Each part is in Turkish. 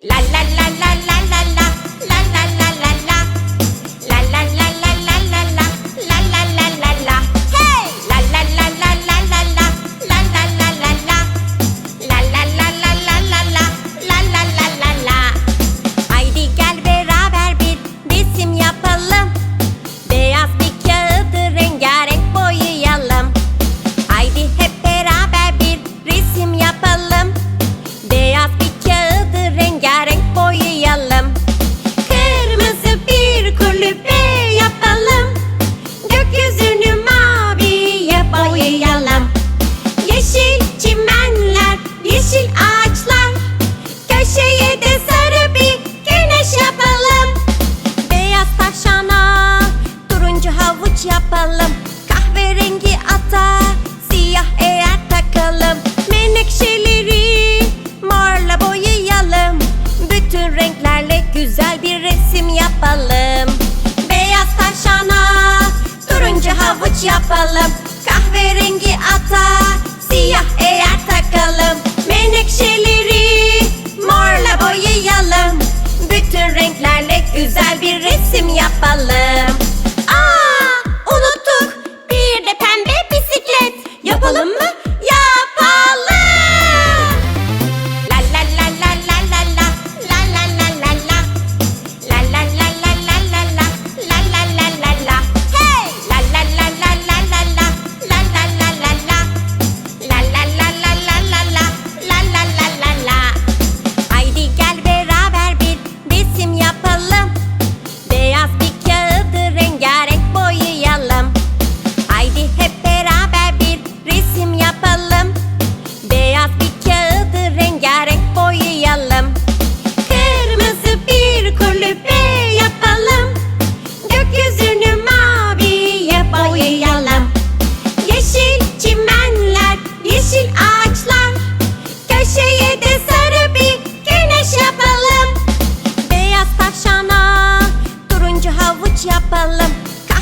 La la la la. avuç yapalım. Kahverengi ata siyah eğer takalım. Menekşeleri morla boyayalım. Bütün renklerle güzel bir resim yapalım. Beyaz tavşana turuncu havuç yapalım. Kahverengi ata siyah eğer takalım. Menekşeleri morla boyayalım. Bütün renklerle güzel bir resim yapalım. yapalım mı?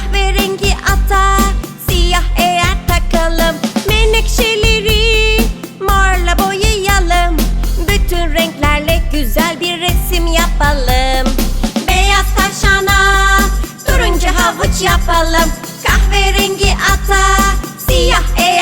kahverengi ata Siyah eğer takalım. Menekşeleri morla boyayalım. Bütün renklerle güzel bir resim yapalım. Beyaz tavşana turuncu havuç yapalım. Kahverengi ata siyah eğer